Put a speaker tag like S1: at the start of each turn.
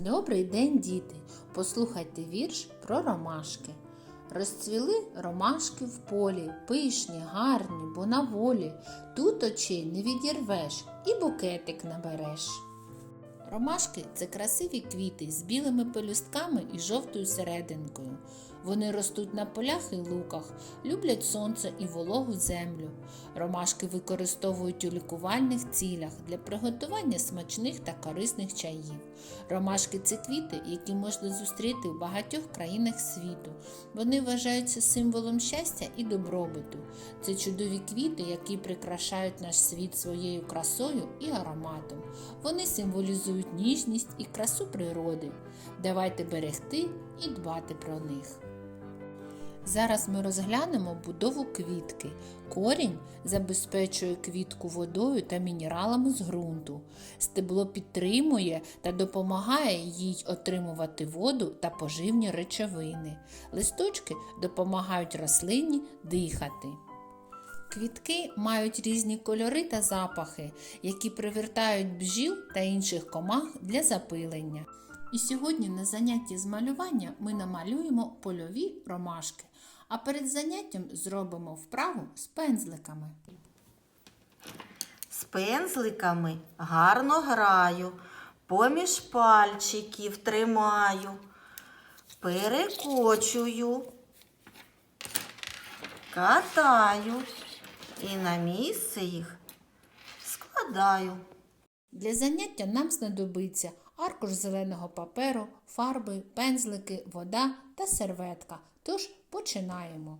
S1: Добрий день, діти! Послухайте вірш про ромашки. Розцвіли ромашки в полі, пишні, гарні, бо на волі. Тут очей не відірвеш і букетик набереш. Ромашки це красиві квіти з білими пелюстками і жовтою серединкою. Вони ростуть на полях і луках, люблять сонце і вологу землю. Ромашки використовують у лікувальних цілях для приготування смачних та корисних чаїв. Ромашки це квіти, які можна зустріти в багатьох країнах світу. Вони вважаються символом щастя і добробуту. Це чудові квіти, які прикрашають наш світ своєю красою і ароматом. Вони символізують ніжність і красу природи. Давайте берегти і дбати про них. Зараз ми розглянемо будову квітки. Корінь забезпечує квітку водою та мінералами з ґрунту. Стебло підтримує та допомагає їй отримувати воду та поживні речовини. Листочки допомагають рослині дихати. Квітки мають різні кольори та запахи, які привертають бджіл та інших комах для запилення. І сьогодні на занятті з малювання ми намалюємо польові ромашки, а перед заняттям зробимо вправу з пензликами.
S2: З пензликами гарно граю, поміж пальчиків тримаю, перекочую, катаю і на місце їх складаю.
S1: Для заняття нам знадобиться аркуш зеленого паперу, фарби, пензлики, вода та серветка. Тож починаємо.